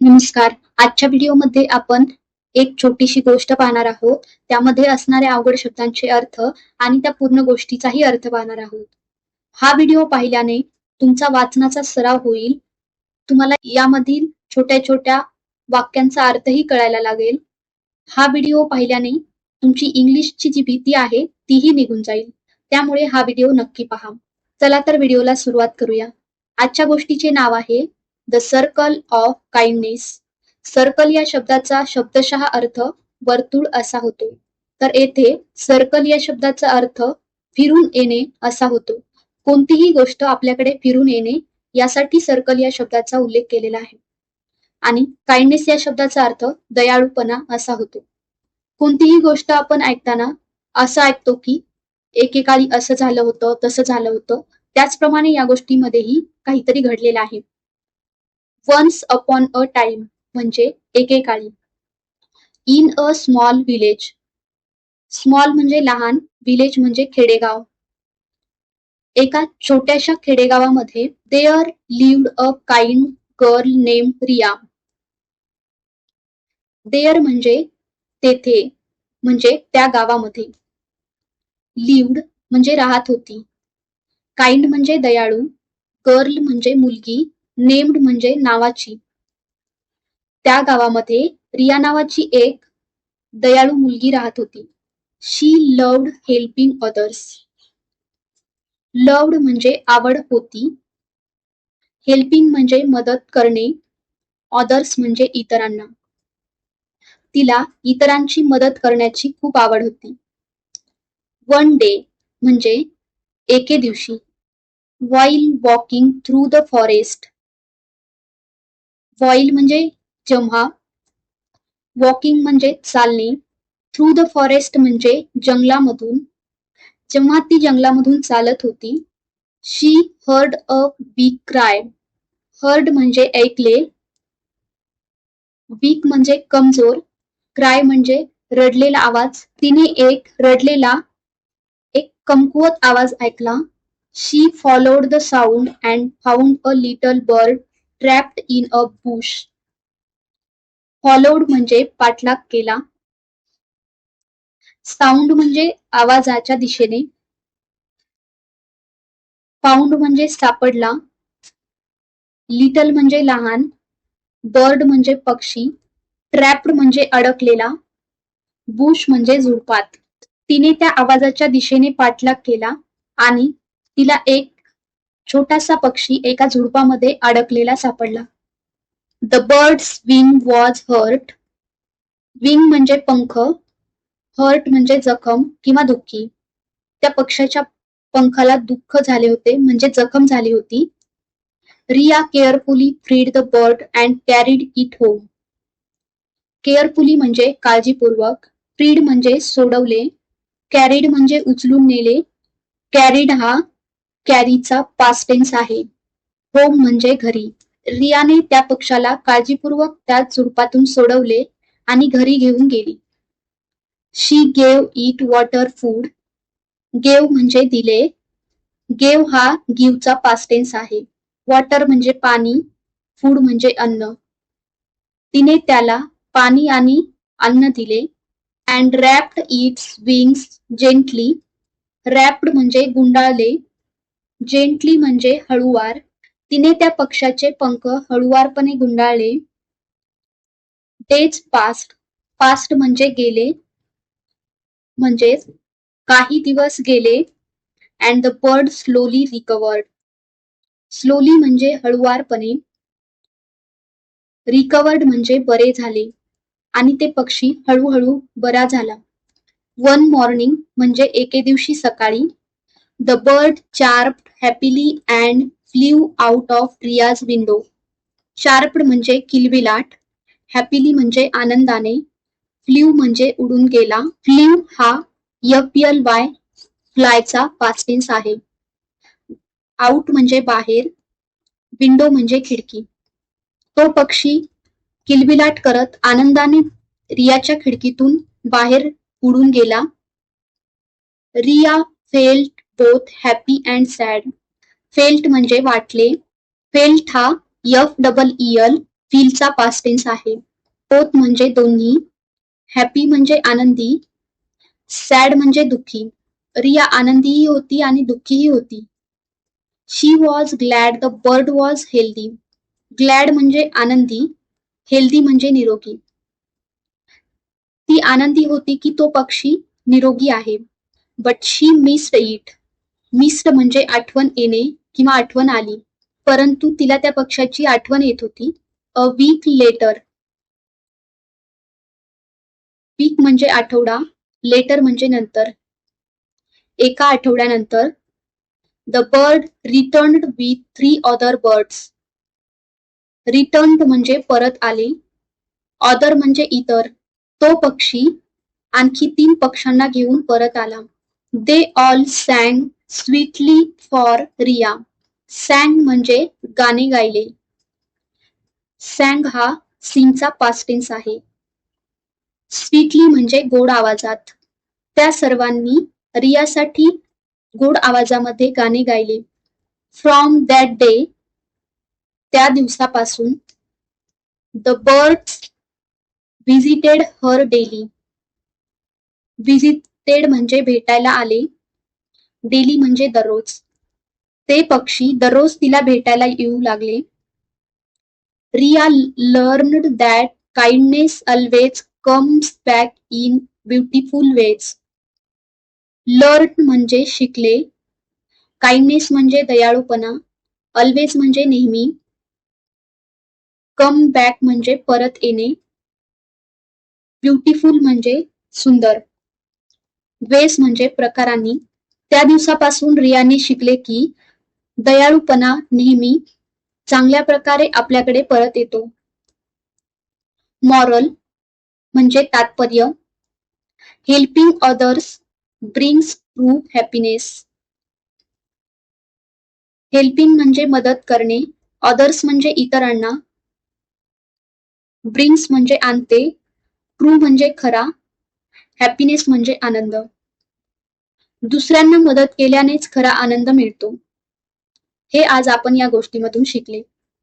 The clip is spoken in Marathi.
नमस्कार. आजच्या व्हिडिओमध्ये आपण एक छोटीशी गोष्ट पाहणार आहोत. त्यामध्ये असणाऱ्या अवघड शब्दांचे अर्थ आणि त्या पूर्ण गोष्टीचाही अर्थ पाहणार आहोत. हा व्हिडिओ पाहिल्याने तुमचा वाचनाचा सराव होईल. तुम्हाला यामधील छोट्या छोट्या वाक्यांचा अर्थही कळायला लागेल. हा व्हिडिओ पाहिल्याने तुमची इंग्लिशची जी भीती आहे तीही निघून जाईल. त्यामुळे हा व्हिडिओ नक्की पहा. चला तर व्हिडिओला सुरुवात करूया. आजच्या गोष्टीचे नाव आहे the circle of kindness circle या शब्दाचा शब्दशः अर्थ वर्तुळ असा होतो. तर येथे सर्कल या शब्दाचा अर्थ फिरून येणे असा होतो. कोणतीही गोष्ट आपल्याकडे फिरून येणे यासाठी सर्कल या शब्दाचा उल्लेख केलेला आहे. आणि काइंडनेस या शब्दाचा अर्थ दयाळूपणा असा होतो. कोणतीही गोष्ट आपण ऐकताना असं ऐकतो की एकेकाळी असं झालं होतं तसं झालं होतं त्याचप्रमाणे या गोष्टीमध्येही काहीतरी घडलेलं आहे. वन्स अपॉन अ टाइम म्हणजे एकेकाळी. In a small village small म्हणजे लहान विलेज म्हणजे खेडेगाव. एका छोट्याशा खेडेगावामध्ये there lived a kind girl name Riya there म्हणजे तेथे म्हणजे त्या गावामध्ये. लिव्ड म्हणजे राहत होती. काइंड म्हणजे दयाळू. गर्ल म्हणजे मुलगी. नेम्ड म्हणजे नावाची. त्या गावामध्ये रिया नावाची एक दयाळू मुलगी राहत होती. She loved helping others loved म्हणजे आवड होती. हेल्पिंग म्हणजे मदत करणे. अदर्स म्हणजे इतरांना. तिला इतरांची मदत करण्याची खूप आवड होती. वन डे म्हणजे एके दिवशी while walking through the forest while म्हणजे जेव्हा वॉकिंग म्हणजे चालणे थ्रू द फॉरेस्ट म्हणजे जंगलामधून जेव्हा ती जंगलामधून चालत होती she heard a weak cry heard म्हणजे ऐकले. वीक म्हणजे कमजोर. क्राय म्हणजे रडलेला आवाज. तिने एक रडलेला एक कमकुवत आवाज ऐकला. She followed the sound and found a little bird trapped in a bush followed म्हणजे पाठलाग केला. साऊंड म्हणजे आवाजाच्या दिशेने. पाऊंड म्हणजे सापडला. लिटल म्हणजे लहान. बर्ड म्हणजे पक्षी. ट्रॅप्ड म्हणजे अडकलेला. बुश म्हणजे झुडपात. तिने त्या आवाजाच्या दिशेने पाठलाग केला आणि तिला एक छोटासा पक्षी एका झुडपामध्ये अडकलेला सापडला. The bird's wing was hurt wing म्हणजे पंख हर्ट म्हणजे जखम किंवा दुःखी. त्या पक्षाच्या पंखाला दुःख झाले होते म्हणजे जखम झाली होती. Riya carefully freed the bird and carried it home. Carefully म्हणजे काळजीपूर्वक फ्रीड म्हणजे सोडवले कॅरीड म्हणजे उचलून नेले. कॅरीड हा कॅरीचा पास्टेन्स आहे. होम म्हणजे घरी. रियाने त्या पक्षाला काळजीपूर्वक त्या झुडपातून सोडवले आणि घरी घेऊन गेली. She gave it water food gave म्हणजे दिले. गेव हा गिवचा पास्टेन्स आहे. वॉटर म्हणजे पाणी फूड म्हणजे अन्न. तिने त्याला पाणी आणि अन्न दिले and wrapped its wings gently wrapped म्हणजे गुंडाळले. जेंटली म्हणजे हळुवार. तिने त्या पक्षाचे पंख हळुवारपणे गुंडाळले. डेज पास्ट पास्ट म्हणजे गेले. म्हणजेच काही दिवस गेले. And the bird slowly recovered slowly म्हणजे हळुवारपणे. रिकवर्ड म्हणजे बरे झाले. आणि ते पक्षी हळूहळू बरा झाला. वन मॉर्निंग म्हणजे एके दिवशी सकाळी the bird chirped happily and flew out of Riya's window chirped म्हणजे किलबिलाट हॅपीली म्हणजे आनंदाने फ्ल्यू म्हणजे उडून गेला. फ्ल्यू हा एफ एल वाय फ्लायचा पास्टेन्स आहे. आउट म्हणजे बाहेर विंडो म्हणजे खिडकी. तो पक्षी किलबिलाट करत आनंदाने रियाच्या खिडकीतून बाहेर उडून गेला. Riya felt both happy and sad felt म्हणजे वाटले. फेल्ट हा यफ डबल इयल फिलचा फीलचा टेन्स आहे. बोथ म्हणजे दोन्ही. हॅपी म्हणजे आनंदी. सॅड म्हणजे दुःखी. रिया आनंदीही होती आणि दुःखीही होती. She was glad the bird was healthy glad म्हणजे आनंदी. हेल्दी म्हणजे निरोगी. ती आनंदी होती की तो पक्षी निरोगी आहे. But she missed it missed म्हणजे आठवण येणे किंवा आठवण आली परंतु तिला त्या पक्षाची आठवण येत होती. अ वीक लेटर वीक म्हणजे आठवडा लेटर म्हणजे नंतर. एका आठवड्यानंतर the bird return with three other birds return म्हणजे परत आले. अदर म्हणजे इतर. तो पक्षी आणखी तीन पक्ष्यांना घेऊन परत आला. They all sang sweetly for Riya sang म्हणजे गाणे गायले. सँग हा सिंगचा पास्टेन्स आहे. स्वीटली म्हणजे गोड आवाजात. त्या सर्वांनी रियासाठी गोड आवाजामध्ये गाणे गायले. फ्रॉम दॅट डे त्या दिवसापासून the birds visited her daily visited म्हणजे भेटायला आले. डेली म्हणजे दररोज. ते पक्षी दररोज तिला भेटायला येऊ लागले. Riya learned that kindness always comes back in beautiful ways learn म्हणजे शिकले. काइंडनेस म्हणजे दयाळूपणा. अल्वेज म्हणजे नेहमी. कम बॅक म्हणजे परत येणे. ब्युटिफुल म्हणजे सुंदर. वेस म्हणजे प्रकारांनी. त्या दिवसापासून रियाने शिकले की दयाळूपणा नेहमी चांगल्या प्रकारे आपल्याकडे परत येतो. मॉरल म्हणजे तात्पर्य. Helping others brings true happiness helping म्हणजे मदत करणे. अदर्स म्हणजे इतरांना. ब्रिंग्स म्हणजे आणते. ट्रू म्हणजे खरा. हॅपीनेस म्हणजे आनंद. दुसऱ्यांना मदत केल्यानेच खरा आनंद मिळतो. हे आज आपण या गोष्टीमधून शिकले.